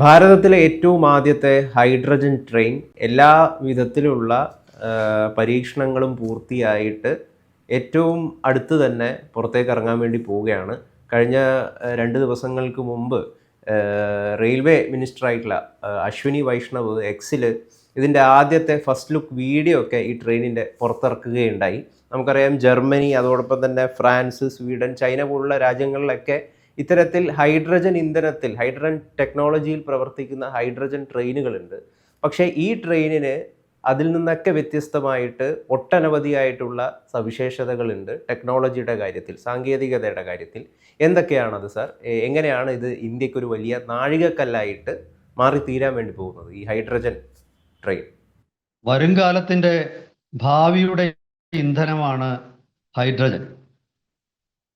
ഭാരതത്തിലെ ഏറ്റവും ആദ്യത്തെ ഹൈഡ്രജൻ ട്രെയിൻ എല്ലാ വിധത്തിലുള്ള പരീക്ഷണങ്ങളും പൂർത്തിയായിട്ട് ഏറ്റവും അടുത്ത് തന്നെ പുറത്തേക്ക് ഇറങ്ങാൻ വേണ്ടി പോവുകയാണ്. കഴിഞ്ഞ രണ്ട് ദിവസങ്ങൾക്ക് മുമ്പ് റെയിൽവേ മിനിസ്റ്റർ ആയിട്ടുള്ള അശ്വിനി വൈഷ്ണവ് എക്സിൽ ഇതിന്റെ ആദ്യത്തെ ഫസ്റ്റ് ലുക്ക് വീഡിയോ ഒക്കെ ഈ ട്രെയിനിന്റെ പുറത്തിറക്കുകയുണ്ടായി. നമുക്കറിയാം ജർമ്മനി അതോടൊപ്പം തന്നെ ഫ്രാൻസ് സ്വീഡൻ ചൈന പോലുള്ള രാജ്യങ്ങളിലൊക്കെ ഇത്തരത്തിൽ ഹൈഡ്രജൻ ഇന്ധനത്തിൽ ഹൈഡ്രജൻ ടെക്നോളജിയിൽ പ്രവർത്തിക്കുന്ന ഹൈഡ്രജൻ ട്രെയിനുകളുണ്ട്. പക്ഷേ ഈ ട്രെയിനിന് അതിൽ നിന്നൊക്കെ വ്യത്യസ്തമായിട്ട് ഒട്ടനവധിയായിട്ടുള്ള സവിശേഷതകളുണ്ട് ടെക്നോളജിയുടെ കാര്യത്തിൽ സാങ്കേതികതയുടെ കാര്യത്തിൽ. എന്തൊക്കെയാണത് സാർ? എങ്ങനെയാണ് ഇത് ഇന്ത്യക്കൊരു വലിയ നാഴികക്കല്ലായിട്ട് മാറിത്തീരാൻ വേണ്ടി പോകുന്നത് ഈ ഹൈഡ്രജൻ ട്രെയിൻ? വരും കാലത്തിന്റെ ഭാവിയുടെ ഇന്ധനമാണ് ഹൈഡ്രജൻ.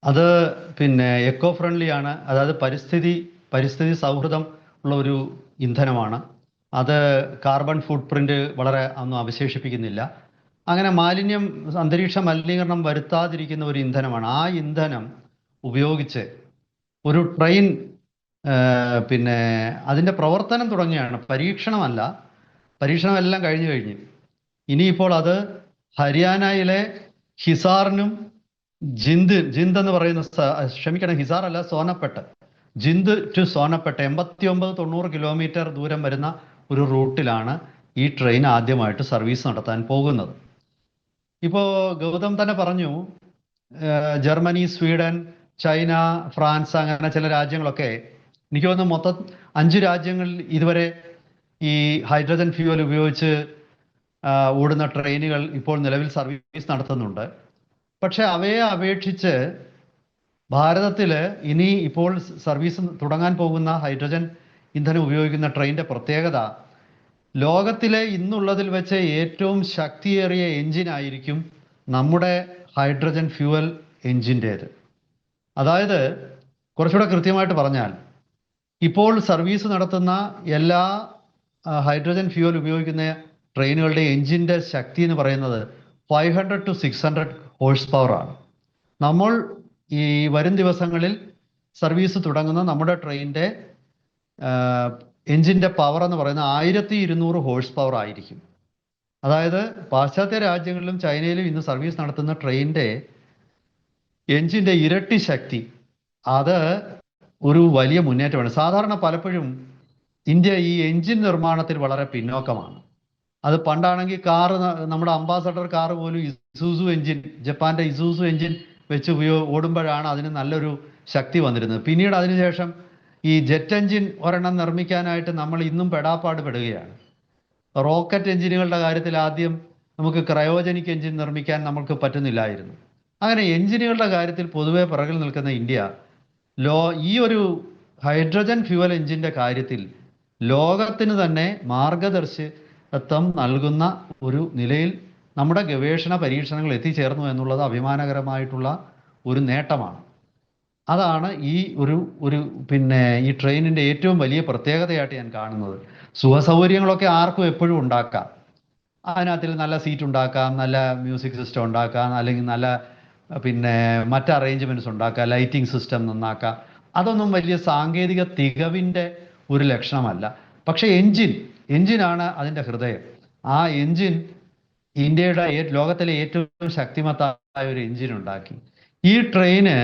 അത് പിന്നെ എക്കോ ഫ്രണ്ട്ലി ആണ്. അതായത് പരിസ്ഥിതി പരിസ്ഥിതി സൗഹൃദം ഉള്ള ഒരു ഇന്ധനമാണ്. അത് കാർബൺ ഫുട് പ്രിന്റ് വളരെ ഒന്നും അവശേഷിപ്പിക്കുന്നില്ല. അങ്ങനെ മാലിന്യം അന്തരീക്ഷ മലിനീകരണം വരുത്താതിരിക്കുന്ന ഒരു ഇന്ധനമാണ്. ആ ഇന്ധനം ഉപയോഗിച്ച് ഒരു ട്രെയിൻ പിന്നെ അതിന്റെ പ്രവർത്തനം തുടങ്ങിയാണ്. പരീക്ഷണമല്ല. പരീക്ഷണമെല്ലാം കഴിഞ്ഞു കഴിഞ്ഞ്. ഇനിയിപ്പോൾ അത് ഹരിയാനയിലെ ഹിസാറിനും ജിന്ദ് ജിന്ദ് എന്ന് പറയുന്ന ക്ഷമിക്കണം ഹിസാർ അല്ല സോനപ്പെട്ട്. ജിന്ദ് ടു സോനപ്പെട്ട് എൺപത്തി ഒമ്പത് തൊണ്ണൂറ് കിലോമീറ്റർ ദൂരം വരുന്ന ഒരു റൂട്ടിലാണ് ഈ ട്രെയിൻ ആദ്യമായിട്ട് സർവീസ് നടത്താൻ പോകുന്നത്. ഇപ്പോൾ ഗൗതം തന്നെ പറഞ്ഞു ജർമ്മനി സ്വീഡൻ ചൈന ഫ്രാൻസ് അങ്ങനെ ചില രാജ്യങ്ങളൊക്കെ എനിക്ക് തോന്നുന്നു മൊത്തം അഞ്ച് രാജ്യങ്ങളിൽ ഇതുവരെ ഈ ഹൈഡ്രജൻ ഫ്യൂവൽ ഉപയോഗിച്ച് ഓടുന്ന ട്രെയിനുകൾ ഇപ്പോൾ നിലവിൽ സർവീസ് നടത്തുന്നുണ്ട്. പക്ഷെ അവയെ അപേക്ഷിച്ച് ഭാരതത്തിൽ ഇനി ഇപ്പോൾ സർവീസ് തുടങ്ങാൻ പോകുന്ന ഹൈഡ്രജൻ ഇന്ധനം ഉപയോഗിക്കുന്ന ട്രെയിനിന്റെ പ്രത്യേകത ലോകത്തിലെ ഇന്നുള്ളതിൽ വെച്ച് ഏറ്റവും ശക്തിയേറിയ എഞ്ചിൻ ആയിരിക്കും നമ്മുടെ ഹൈഡ്രജൻ ഫ്യൂവൽ എഞ്ചിന്റേത്. അതായത് കുറച്ചുകൂടെ കൃത്യമായിട്ട് പറഞ്ഞാൽ ഇപ്പോൾ സർവീസ് നടത്തുന്ന എല്ലാ ഹൈഡ്രജൻ ഫ്യൂവൽ ഉപയോഗിക്കുന്ന ട്രെയിനുകളുടെ എഞ്ചിന്റെ ശക്തി എന്ന് പറയുന്നത് five hundred to six hundred horse പവറാണ് നമ്മൾ ഈ വരും ദിവസങ്ങളിൽ സർവീസ് തുടങ്ങുന്ന നമ്മുടെ ട്രെയിനിന്റെ എഞ്ചിന്റെ പവർ എന്ന് പറയുന്നത് ആയിരത്തി ഇരുന്നൂറ് ഹോഴ്സ് പവർ ആയിരിക്കും. അതായത് പാശ്ചാത്യ രാജ്യങ്ങളിലും ചൈനയിലും ഇന്ന് സർവീസ് നടത്തുന്ന ട്രെയിനിന്റെ എഞ്ചിന്റെ ഇരട്ടി ശക്തി അത് ഒരു വലിയ മുന്നേറ്റമാണ്. സാധാരണ പലപ്പോഴും ഇന്ത്യ ഈ എഞ്ചിൻ നിർമ്മാണത്തിൽ വളരെ പിന്നോക്കമാണ്. അത് പണ്ടാണെങ്കിൽ കാറ് നമ്മുടെ അംബാസഡർ കാറ് പോലും ഇസൂസു എഞ്ചിൻ ജപ്പാന്റെ ഇസൂസു എഞ്ചിൻ വെച്ച് ഉപയോ ഓടുമ്പോഴാണ് അതിന് നല്ലൊരു ശക്തി വന്നിരുന്നത്. പിന്നീട് അതിനുശേഷം ഈ ജെറ്റ് എഞ്ചിൻ ഒരെണ്ണം നിർമ്മിക്കാനായിട്ട് നമ്മൾ ഇന്നും പെടാപ്പാട് പെടുകയാണ് റോക്കറ്റ് എഞ്ചിനുകളുടെ കാര്യത്തിൽ ആദ്യം നമുക്ക് ക്രയോജനിക് എഞ്ചിൻ നിർമ്മിക്കാൻ നമുക്ക് പറ്റുന്നില്ലായിരുന്നു. അങ്ങനെ എഞ്ചിനുകളുടെ കാര്യത്തിൽ പൊതുവെ പിറകിൽ നിൽക്കുന്ന ഇന്ത്യ ലോ ഈ ഒരു ഹൈഡ്രജൻ ഫ്യൂവൽ എഞ്ചിന്റെ കാര്യത്തിൽ ലോകത്തിന് തന്നെ മാർഗദർശകത്വം നൽകുന്ന ഒരു നിലയിൽ നമ്മുടെ ഗവേഷണ പരീക്ഷണങ്ങൾ എത്തിച്ചേർന്നു എന്നുള്ളത് അഭിമാനകരമായിട്ടുള്ള ഒരു നേട്ടമാണ്. അതാണ് ഈ ഒരു ഒരു പിന്നെ ഈ ട്രെയിനിന്റെ ഏറ്റവും വലിയ പ്രത്യേകതയായിട്ട് ഞാൻ കാണുന്നത്. സുഖസൗകര്യങ്ങളൊക്കെ ആർക്കും എപ്പോഴും ഉണ്ടാക്കാം. അതിനകത്തിൽ നല്ല സീറ്റ് ഉണ്ടാക്കാം നല്ല മ്യൂസിക് സിസ്റ്റം ഉണ്ടാക്കാം അല്ലെങ്കിൽ നല്ല പിന്നെ മറ്റ് അറേഞ്ച്മെന്റ്സ് ഉണ്ടാക്കാം ലൈറ്റിംഗ് സിസ്റ്റം നന്നാക്കാം. അതൊന്നും വലിയ സാങ്കേതിക തികവിന്റെ ഒരു ലക്ഷണമല്ല. പക്ഷേ എൻജിൻ എൻജിനാണ് അതിന്റെ ഹൃദയം. ആ എഞ്ചിൻ ഇന്ത്യയുടെ ലോകത്തിലെ ഏറ്റവും ശക്തിമത്തായ ഒരു എൻജിൻ ഉണ്ടാക്കി ഈ ട്രെയിന്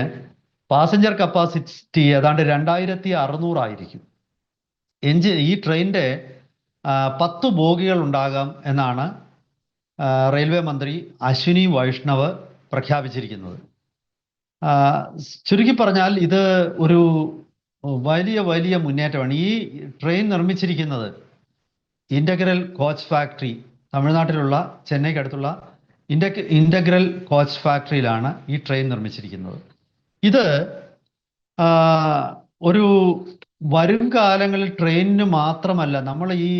പാസഞ്ചർ കപ്പാസിറ്റി ഏതാണ്ട് രണ്ടായിരത്തി അറുന്നൂറായിരിക്കും എഞ്ചിൻ ഈ ട്രെയിനിന്റെ പത്ത് ബോഗികൾ ഉണ്ടാകാം എന്നാണ് റെയിൽവേ മന്ത്രി അശ്വിനി വൈഷ്ണവ് പ്രഖ്യാപിച്ചിരിക്കുന്നത്. ചുരുക്കി പറഞ്ഞാൽ ഇത് ഒരു വലിയ വലിയ മുന്നേറ്റമാണ്. ഈ ട്രെയിൻ നിർമ്മിച്ചിരിക്കുന്നത് ഇന്റഗ്രൽ കോച്ച് ഫാക്ടറി തമിഴ്നാട്ടിലുള്ള ചെന്നൈക്കടുത്തുള്ള ഇന്റഗ് ഇന്റഗ്രൽ കോച്ച് ഫാക്ടറിയിലാണ് ഈ ട്രെയിൻ നിർമ്മിച്ചിരിക്കുന്നത്. ഇത് ഒരു വരും കാലങ്ങളിൽ ട്രെയിനിന് മാത്രമല്ല നമ്മൾ ഈ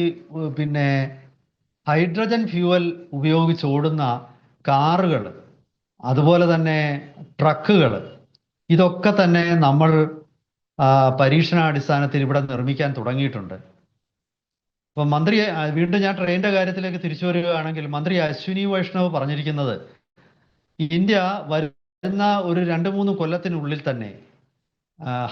പിന്നെ ഹൈഡ്രജൻ ഫ്യൂവൽ ഉപയോഗിച്ച് ഓടുന്ന കാറുകൾ അതുപോലെ തന്നെ ട്രക്കുകൾ ഇതൊക്കെ തന്നെ നമ്മൾ പരീക്ഷണാടിസ്ഥാനത്തിൽ ഇവിടെ നിർമ്മിക്കാൻ തുടങ്ങിയിട്ടുണ്ട്. ഇപ്പൊ മന്ത്രി വീണ്ടും ഞാൻ ട്രെയിനിന്റെ കാര്യത്തിലേക്ക് തിരിച്ചു വരികയാണെങ്കിൽ മന്ത്രി അശ്വിനി വൈഷ്ണവ് പറഞ്ഞിരിക്കുന്നത് ഇന്ത്യ വരുന്ന ഒരു രണ്ട് മൂന്ന് കൊല്ലത്തിനുള്ളിൽ തന്നെ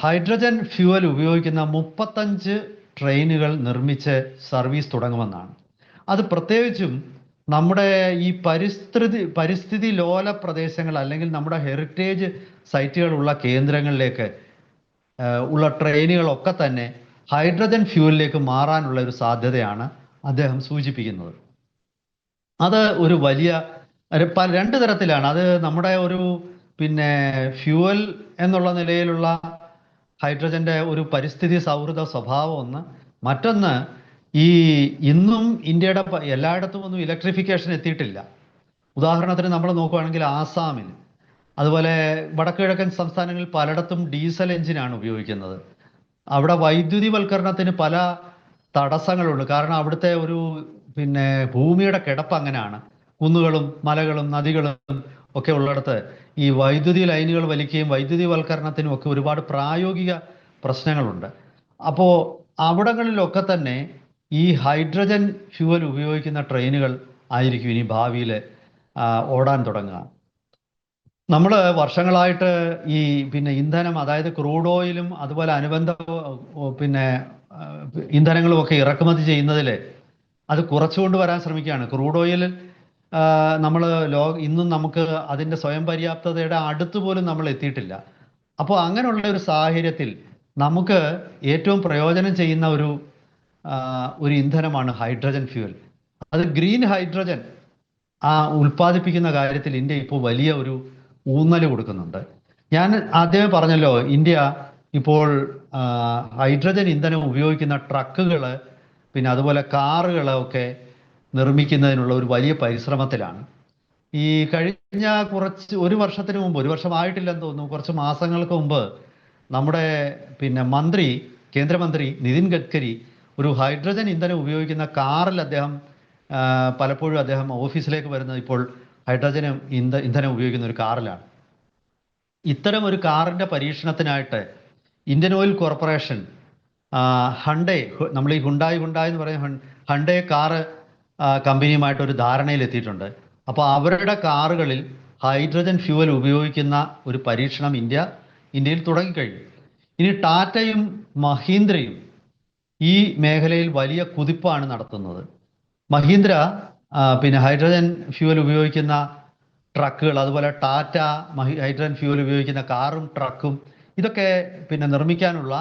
ഹൈഡ്രജൻ ഫ്യൂവൽ ഉപയോഗിക്കുന്ന മുപ്പത്തഞ്ച് ട്രെയിനുകൾ നിർമ്മിച്ച് സർവീസ് തുടങ്ങുമെന്നാണ്. അത് പ്രത്യേകിച്ചും നമ്മുടെ ഈ പരിസ്ഥിതി പരിസ്ഥിതി ലോല പ്രദേശങ്ങൾ അല്ലെങ്കിൽ നമ്മുടെ ഹെറിറ്റേജ് സൈറ്റുകളുള്ള കേന്ദ്രങ്ങളിലേക്ക് ഉള്ള ട്രെയിനുകളൊക്കെ തന്നെ ഹൈഡ്രജൻ ഫ്യൂവലിലേക്ക് മാറാനുള്ള ഒരു സാധ്യതയാണ് അദ്ദേഹം സൂചിപ്പിക്കുന്നത്. അത് ഒരു വലിയ പല രണ്ട് തരത്തിലാണ്. അത് നമ്മുടെ ഒരു പിന്നെ ഫ്യൂവൽ എന്നുള്ള നിലയിലുള്ള ഹൈഡ്രജന്റെ ഒരു പരിസ്ഥിതി സൗഹൃദ സ്വഭാവം ഒന്ന്. മറ്റൊന്ന് ഈ ഇന്നും ഇന്ത്യയുടെ എല്ലായിടത്തും ഒന്നും ഇലക്ട്രിഫിക്കേഷൻ എത്തിയിട്ടില്ല. ഉദാഹരണത്തിന് നമ്മൾ നോക്കുകയാണെങ്കിൽ ആസാമിൽ. അതുപോലെ വടക്കുകിഴക്കൻ സംസ്ഥാനങ്ങളിൽ പലയിടത്തും ഡീസൽ എഞ്ചിനാണ് ഉപയോഗിക്കുന്നത്. അവിടെ വൈദ്യുതിവൽക്കരണത്തിന് പല തടസ്സങ്ങളുണ്ട്. കാരണം അവിടുത്തെ ഒരു പിന്നെ ഭൂമിയുടെ കിടപ്പ് അങ്ങനെയാണ്. കുന്നുകളും മലകളും നദികളും ഒക്കെ ഉള്ളിടത്ത് ഈ വൈദ്യുതി ലൈനുകൾ വലിക്കുകയും വൈദ്യുതിവൽക്കരണത്തിനും ഒക്കെ ഒരുപാട് പ്രായോഗിക പ്രശ്നങ്ങളുണ്ട്. അപ്പോൾ അവിടങ്ങളിലൊക്കെ തന്നെ ഈ ഹൈഡ്രജൻ ഫ്യൂവൽ ഉപയോഗിക്കുന്ന ട്രെയിനുകൾ ആയിരിക്കും ഇനി ഭാവിയിൽ ഓടാൻ തുടങ്ങുക. നമ്മൾ വർഷങ്ങളായിട്ട് ഈ പിന്നെ ഇന്ധനം അതായത് ക്രൂഡ് ഓയിലും അതുപോലെ അനുബന്ധ പിന്നെ ഇന്ധനങ്ങളും ഒക്കെ ഇറക്കുമതി ചെയ്യുന്നതിൽ അത് കുറച്ചുകൊണ്ട് വരാൻ ശ്രമിക്കുകയാണ്. ക്രൂഡ് ഓയിൽ നമ്മൾ ലോ ഇന്നും നമുക്ക് അതിന്റെ സ്വയം പര്യാപ്തതയുടെ അടുത്ത് പോലും നമ്മൾ എത്തിയിട്ടില്ല. അപ്പോൾ അങ്ങനെയുള്ള ഒരു സാഹചര്യത്തിൽ നമുക്ക് ഏറ്റവും പ്രയോജനം ചെയ്യുന്ന ഒരു ഒരു ഇന്ധനമാണ് ഹൈഡ്രജൻ ഫ്യൂവൽ. അത് ഗ്രീൻ ഹൈഡ്രജൻ ആ ഉൽപ്പാദിപ്പിക്കുന്ന കാര്യത്തിൽ ഇന്ത്യ ഇപ്പോൾ വലിയ ഒരു ഊന്നൽ കൊടുക്കുന്നുണ്ട്. ഞാൻ ആദ്യമേ പറഞ്ഞല്ലോ ഇന്ത്യ ഇപ്പോൾ ഹൈഡ്രജൻ ഇന്ധനം ഉപയോഗിക്കുന്ന ട്രക്കുകൾ പിന്നെ അതുപോലെ കാറുകൾ ഒക്കെ നിർമ്മിക്കുന്നതിനുള്ള ഒരു വലിയ പരിശ്രമത്തിലാണ്. ഈ കഴിഞ്ഞ കുറച്ച് ഒരു വർഷത്തിന് മുമ്പ് ഒരു വർഷമായിട്ടില്ലെന്ന് തോന്നുന്നു കുറച്ച് മാസങ്ങൾക്ക് മുമ്പ് നമ്മുടെ പിന്നെ മന്ത്രി കേന്ദ്രമന്ത്രി നിതിൻ ഗഡ്കരി ഒരു ഹൈഡ്രജൻ ഇന്ധനം ഉപയോഗിക്കുന്ന കാറിൽ അദ്ദേഹം പലപ്പോഴും അദ്ദേഹം ഓഫീസിലേക്ക് വരുന്നത് ഇപ്പോൾ ഹൈഡ്രജൻ ഇന്ധ ഇന്ധനം ഉപയോഗിക്കുന്ന ഒരു കാറിലാണ്. ഇത്തരം ഒരു കാറിന്റെ പരീക്ഷണത്തിനായിട്ട് ഇന്ത്യൻ ഓയിൽ കോർപ്പറേഷൻ ഹണ്ടേ നമ്മൾ ഈ ഹുണ്ടായി ഹുണ്ടായി എന്ന് പറയുന്ന ഹണ്ടേ കാറ് കമ്പനിയുമായിട്ട് ഒരു ധാരണയിലെത്തിയിട്ടുണ്ട്. അപ്പോൾ അവരുടെ കാറുകളിൽ ഹൈഡ്രജൻ ഫ്യൂവൽ ഉപയോഗിക്കുന്ന ഒരു പരീക്ഷണം ഇന്ത്യ ഇന്ത്യയിൽ തുടങ്ങിക്കഴിഞ്ഞു. ഇനി ടാറ്റയും മഹീന്ദ്രയും ഈ മേഖലയിൽ വലിയ കുതിപ്പാണ് നടത്തുന്നത്. മഹീന്ദ്ര പിന്നെ ഹൈഡ്രജൻ ഫ്യൂവൽ ഉപയോഗിക്കുന്ന ട്രക്കുകൾ അതുപോലെ ടാറ്റ ഹൈഡ്രജൻ ഫ്യൂവൽ ഉപയോഗിക്കുന്ന കാറും ട്രക്കും ഇതൊക്കെ പിന്നെ നിർമ്മിക്കാനുള്ള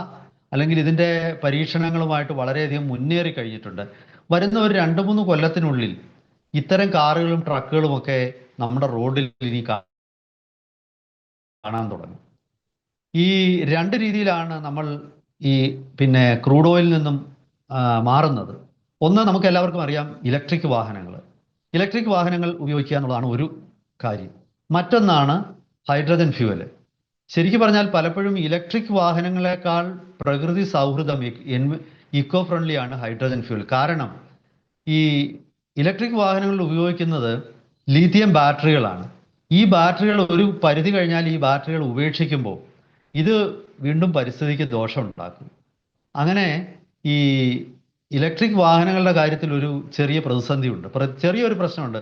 അല്ലെങ്കിൽ ഇതിന്റെ പരീക്ഷണങ്ങളുമായിട്ട് വളരെയധികം മുന്നേറി കഴിഞ്ഞിട്ടുണ്ട്. വരുന്ന ഒരു രണ്ട് മൂന്ന് കൊല്ലത്തിനുള്ളിൽ ഇത്തരം കാറുകളും ട്രക്കുകളും ഒക്കെ നമ്മുടെ റോഡിൽ ഇനി കാണാൻ തുടങ്ങും. ഈ രണ്ട് രീതിയിലാണ് നമ്മൾ ഈ പിന്നെ ക്രൂഡ് ഓയിൽ നിന്നും മാറുന്നത്. ഒന്ന് നമുക്ക് എല്ലാവർക്കും അറിയാം ഇലക്ട്രിക് വാഹനങ്ങൾ. ഇലക്ട്രിക് വാഹനങ്ങൾ ഉപയോഗിക്കുക എന്നുള്ളതാണ് ഒരു കാര്യം. മറ്റൊന്നാണ് ഹൈഡ്രജൻ ഫ്യൂവൽ. ശരിക്കും പറഞ്ഞാൽ പലപ്പോഴും ഇലക്ട്രിക് വാഹനങ്ങളെക്കാൾ പ്രകൃതി സൗഹൃദം ഇക്കോ ഫ്രണ്ട്ലി ആണ് ഹൈഡ്രജൻ ഫ്യൂവൽ കാരണം ഈ ഇലക്ട്രിക് വാഹനങ്ങളിൽ ഉപയോഗിക്കുന്നത് ലിഥിയം ബാറ്ററികളാണ്. ഈ ബാറ്ററികൾ ഒരു പരിധി കഴിഞ്ഞാൽ ഈ ബാറ്ററികൾ ഉപേക്ഷിക്കുമ്പോൾ ഇത് വീണ്ടും പരിസ്ഥിതിക്ക് ദോഷം ഉണ്ടാക്കും. അങ്ങനെ ഈ ഇലക്ട്രിക് വാഹനങ്ങളുടെ കാര്യത്തിൽ ഒരു ചെറിയ പ്രതിസന്ധിയുണ്ട്. ചെറിയൊരു പ്രശ്നമുണ്ട്.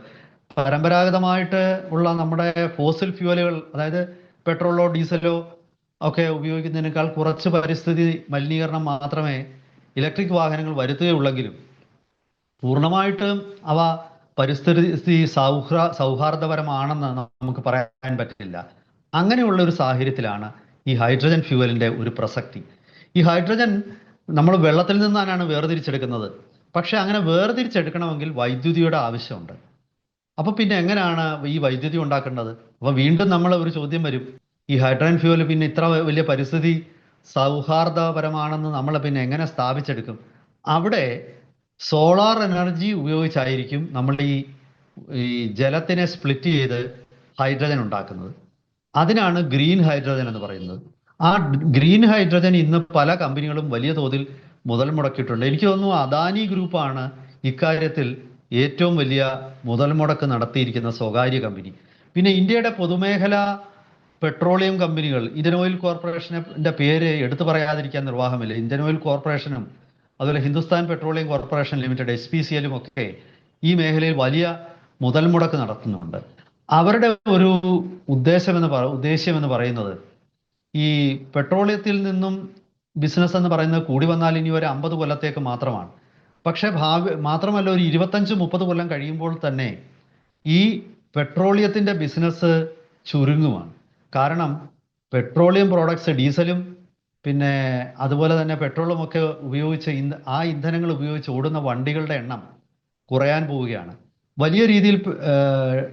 പരമ്പരാഗതമായിട്ട് ഉള്ള നമ്മുടെ ഫോസിൽ ഫ്യൂവലുകൾ അതായത് പെട്രോളോ ഡീസലോ ഒക്കെ ഉപയോഗിക്കുന്നതിനേക്കാൾ കുറച്ച് പരിസ്ഥിതി മലിനീകരണം മാത്രമേ ഇലക്ട്രിക് വാഹനങ്ങൾ വരുത്തുകയുള്ളെങ്കിലും പൂർണമായിട്ടും അവ പരിസ്ഥിതി സൗഹ്ര സൗഹാർദ്ദപരമാണെന്ന് നമുക്ക് പറയാൻ പറ്റില്ല. അങ്ങനെയുള്ള ഒരു സാഹചര്യത്തിലാണ് ഈ ഹൈഡ്രജൻ ഫ്യൂവലിന്റെ ഒരു പ്രസക്തി. ഈ ഹൈഡ്രജൻ നമ്മൾ വെള്ളത്തിൽ നിന്നാണ് വേർതിരിച്ചെടുക്കുന്നത്. പക്ഷെ അങ്ങനെ വേർതിരിച്ചെടുക്കണമെങ്കിൽ വൈദ്യുതിയുടെ ആവശ്യമുണ്ട്. അപ്പൊ പിന്നെ എങ്ങനെയാണ് ഈ വൈദ്യുതി ഉണ്ടാക്കേണ്ടത്? അപ്പൊ വീണ്ടും നമ്മൾ ഒരു ചോദ്യം വരും. ഈ ഹൈഡ്രൻ ഫ്യൂവൽ പിന്നെ ഇത്ര വലിയ പരിസ്ഥിതി സൗഹാർദ്ദപരമാണെന്ന് നമ്മൾ പിന്നെ എങ്ങനെ സ്ഥാപിച്ചെടുക്കും? അവിടെ സോളാർ എനർജി ഉപയോഗിച്ചായിരിക്കും നമ്മൾ ഈ ഈ ജലത്തിനെ സ്പ്ലിറ്റ് ചെയ്ത് ഹൈഡ്രജൻ ഉണ്ടാക്കുന്നത്. അതിനാണ് ഗ്രീൻ ഹൈഡ്രജൻ എന്ന് പറയുന്നത്. ആ ഗ്രീൻ ഹൈഡ്രജൻ ഇന്ന് പല കമ്പനികളും വലിയ തോതിൽ മുതൽ മുടക്കിയിട്ടുണ്ട്. എനിക്ക് തോന്നുന്നു അദാനി ഗ്രൂപ്പാണ് ഇക്കാര്യത്തിൽ ഏറ്റവും വലിയ മുതൽ മുടക്ക് നടത്തിയിരിക്കുന്ന സ്വകാര്യ കമ്പനി. പിന്നെ ഇന്ത്യയുടെ പൊതുമേഖല പെട്രോളിയം കമ്പനികൾ ഇന്ത്യൻ ഓയിൽ കോർപ്പറേഷന്റെ പേര് എടുത്തു പറയാതിരിക്കാൻ നിർവാഹമില്ല. ഇന്ത്യൻ ഓയിൽ കോർപ്പറേഷനും അതുപോലെ Hindustan Petroleum Corporation Limited H P C എല്ലും ഒക്കെ ഈ മേഖലയിൽ വലിയ മുതൽ മുടക്ക് നടത്തുന്നുണ്ട്. അവരുടെ ഒരു ഉദ്ദേശം എന്ന് പറ ഉദ്ദേശ്യം എന്ന് പറയുന്നത് ഈ പെട്രോളിയത്തിൽ നിന്നും ബിസിനസ് എന്ന് പറയുന്നത് കൂടി വന്നാൽ ഇനി ഒരു അമ്പത് കൊല്ലത്തേക്ക് മാത്രമാണ്. പക്ഷേ ഭാവി മാത്രമല്ല ഒരു ഇരുപത്തഞ്ച് മുപ്പത് കൊല്ലം കഴിയുമ്പോൾ തന്നെ ഈ പെട്രോളിയത്തിന്റെ ബിസിനസ് ചുരുങ്ങുമാണ് കാരണം പെട്രോളിയം പ്രോഡക്ട്സ് ഡീസലും പിന്നെ അതുപോലെ തന്നെ പെട്രോളും ഒക്കെ ഉപയോഗിച്ച് ഇന്ധ ആ ഇന്ധനങ്ങൾ ഉപയോഗിച്ച് ഓടുന്ന വണ്ടികളുടെ എണ്ണം കുറയാൻ പോവുകയാണ്. വലിയ രീതിയിൽ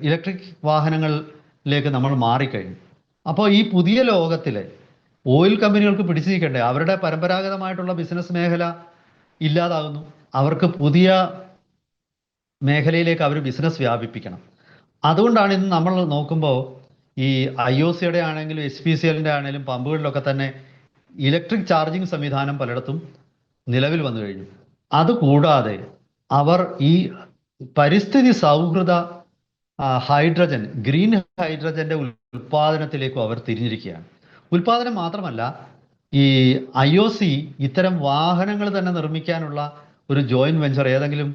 ഇലക്ട്രിക് വാഹനങ്ങളിലേക്ക് നമ്മൾ മാറിക്കഴിഞ്ഞു. അപ്പോൾ ഈ പുതിയ ലോകത്തിൽ ഓയിൽ കമ്പനികൾക്ക് പിടിച്ചു നിൽക്കണ്ടേ അവരുടെ പരമ്പരാഗതമായിട്ടുള്ള ബിസിനസ് മേഖല ഇല്ലാതാകുന്നു അവർക്ക് പുതിയ മേഖലയിലേക്ക് അവർ ബിസിനസ് വ്യാപിപ്പിക്കണം. അതുകൊണ്ടാണ് ഇന്ന് നമ്മൾ നോക്കുമ്പോൾ ഈ ഐ ഒ സിയുടെ ആണെങ്കിലും എസ് പി സി എല്ലിന്റെ ആണെങ്കിലും പമ്പുകളിലൊക്കെ തന്നെ ഇലക്ട്രിക് ചാർജിങ് സംവിധാനം പലയിടത്തും നിലവിൽ വന്നു കഴിഞ്ഞു. അതുകൂടാതെ അവർ ഈ പരിസ്ഥിതി സൗഹൃദ ഹൈഡ്രജൻ ഗ്രീൻ ഹൈഡ്രജന്റെ ഉൽപാദനത്തിലേക്കും അവർ തിരിഞ്ഞിരിക്കുകയാണ്. ഉൽപാദനം മാത്രമല്ല ഈ ഐ ഒ സി ഇത്തരം വാഹനങ്ങൾ തന്നെ നിർമ്മിക്കാനുള്ള ഒരു ജോയിന്റ് വെഞ്ചർ ഏതെങ്കിലും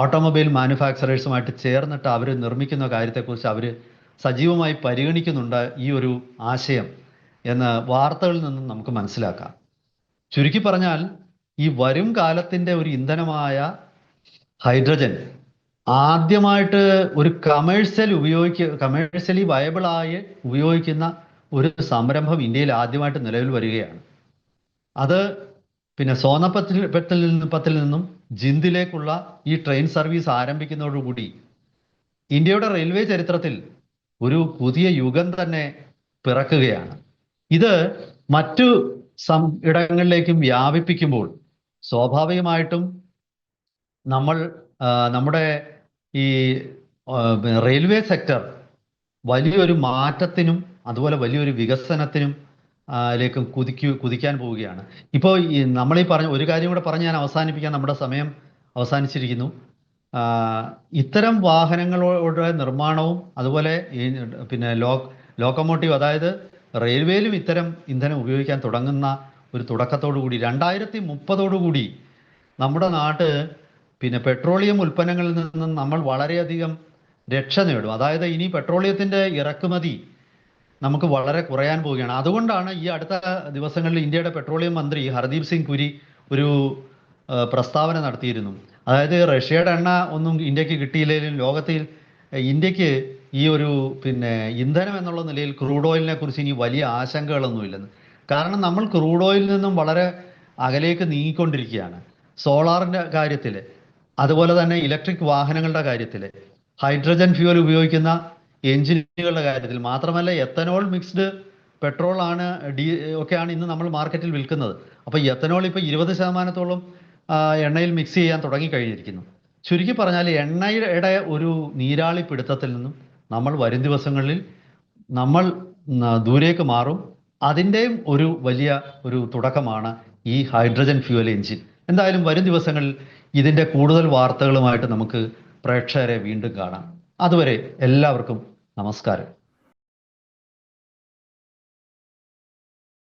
ഓട്ടോമൊബൈൽ മാനുഫാക്ചറേഴ്സുമായിട്ട് ചേർന്നിട്ട് അവർ നിർമ്മിക്കുന്ന കാര്യത്തെക്കുറിച്ച് അവർ സജീവമായി പരിഗണിക്കുന്നുണ്ട് ഈ ഒരു ആശയം എന്ന് വാർത്തകളിൽ നിന്നും നമുക്ക് മനസ്സിലാക്കാം. ചുരുക്കി പറഞ്ഞാൽ ഈ വരും കാലത്തിന്റെ ഒരു ഇന്ധനമായ ഹൈഡ്രജൻ ആദ്യമായിട്ട് ഒരു കമേഴ്സ്യൽ ഉപയോഗിക്ക കമേഴ്സ്യലി വയബിളായി ഉപയോഗിക്കുന്ന ഒരു സംരംഭം ഇന്ത്യയിൽ ആദ്യമായിട്ട് നിലവിൽ വരികയാണ്. അത് പിന്നെ സോനപ്പത്തിൽ പത്തിൽ പത്തിൽ നിന്നും ജിന്ദിലേക്കുള്ള ഈ ട്രെയിൻ സർവീസ് ആരംഭിക്കുന്നതോടുകൂടി ഇന്ത്യയുടെ റെയിൽവേ ചരിത്രത്തിൽ ഒരു പുതിയ യുഗം തന്നെ പിറക്കുകയാണ്. ഇത് മറ്റു സം ഇടങ്ങളിലേക്കും വ്യാപിപ്പിക്കുമ്പോൾ സ്വാഭാവികമായിട്ടും നമ്മൾ നമ്മുടെ ഈ റെയിൽവേ സെക്ടർ വലിയൊരു മാറ്റത്തിനും അതുപോലെ വലിയൊരു വികസനത്തിനും ലേക്കും കുതിക്കു കുതിക്കാൻ പോവുകയാണ്. ഇപ്പോൾ ഈ നമ്മളീ പറഞ്ഞ ഒരു കാര്യം കൂടെ പറഞ്ഞ് ഞാൻ അവസാനിപ്പിക്കാൻ നമ്മുടെ സമയം അവസാനിച്ചിരിക്കുന്നു. ഇത്തരം വാഹനങ്ങളുടെ നിർമ്മാണവും അതുപോലെ ഈ പിന്നെ ലോ ലോക്കോമോട്ടീവ് അതായത് റെയിൽവേയിലും ഇത്തരം ഇന്ധനം ഉപയോഗിക്കാൻ തുടങ്ങുന്ന ഒരു തുടക്കത്തോടു കൂടി രണ്ടായിരത്തി മുപ്പതോടു കൂടി നമ്മുടെ നാട്ട് പിന്നെ പെട്രോളിയം ഉൽപ്പന്നങ്ങളിൽ നിന്നും നമ്മൾ വളരെയധികം രക്ഷ നേടും. അതായത് ഇനി പെട്രോളിയത്തിന്റെ ഇറക്കുമതി നമുക്ക് വളരെ കുറയാൻ പോവുകയാണ്. അതുകൊണ്ടാണ് ഈ അടുത്ത ദിവസങ്ങളിൽ ഇന്ത്യയുടെ പെട്രോളിയം മന്ത്രി ഹർദീപ് സിംഗ് പുരി ഒരു പ്രസ്താവന നടത്തിയിരുന്നു. അതായത് റഷ്യയുടെ എണ്ണ ഒന്നും ഇന്ത്യയ്ക്ക് കിട്ടിയില്ലെങ്കിലും ലോകത്തിൽ ഇന്ത്യയ്ക്ക് ഈ ഒരു പിന്നെ ഇന്ധനം എന്നുള്ള നിലയിൽ ക്രൂഡ് ഓയിലിനെ കുറിച്ച് ഇനി വലിയ ആശങ്കകളൊന്നുമില്ലെന്ന് കാരണം നമ്മൾ ക്രൂഡ് ഓയിലിൽ നിന്നും വളരെ അകലേക്ക് നീങ്ങിക്കൊണ്ടിരിക്കുകയാണ്. സോളാറിന്റെ കാര്യത്തിൽ അതുപോലെ തന്നെ ഇലക്ട്രിക് വാഹനങ്ങളുടെ കാര്യത്തിൽ ഹൈഡ്രജൻ ഫ്യൂവൽ ഉപയോഗിക്കുന്ന എഞ്ചിനുകളുടെ കാര്യത്തിൽ മാത്രമല്ല എത്തനോൾ മിക്സ്ഡ് പെട്രോൾ ആണ് ഡി ഒക്കെയാണ് ഇന്ന് നമ്മൾ മാർക്കറ്റിൽ വിൽക്കുന്നത്. അപ്പോൾ എത്തനോൾ ഇപ്പോൾ ഇരുപത് ശതമാനത്തോളം എണ്ണയിൽ മിക്സ് ചെയ്യാൻ തുടങ്ങി കഴിഞ്ഞിരിക്കുന്നു ചുരുക്കി പറഞ്ഞാൽ എണ്ണയുടെ ഒരു നീരാളി പിടുത്തത്തിൽ നിന്നും നമ്മൾ വരും ദിവസങ്ങളിൽ നമ്മൾ ദൂരേക്ക് മാറും. അതിന്റെയും ഒരു വലിയ ഒരു തുടക്കമാണ് ഈ ഹൈഡ്രജൻ ഫ്യൂവൽ എഞ്ചിൻ. എന്തായാലും വരും ദിവസങ്ങളിൽ ഇതിന്റെ കൂടുതൽ വാർത്തകളുമായിട്ട് നമുക്ക് പ്രേക്ഷകരെ വീണ്ടും കാണാം. അതുവരെ എല്ലാവർക്കും നമസ്കാരം.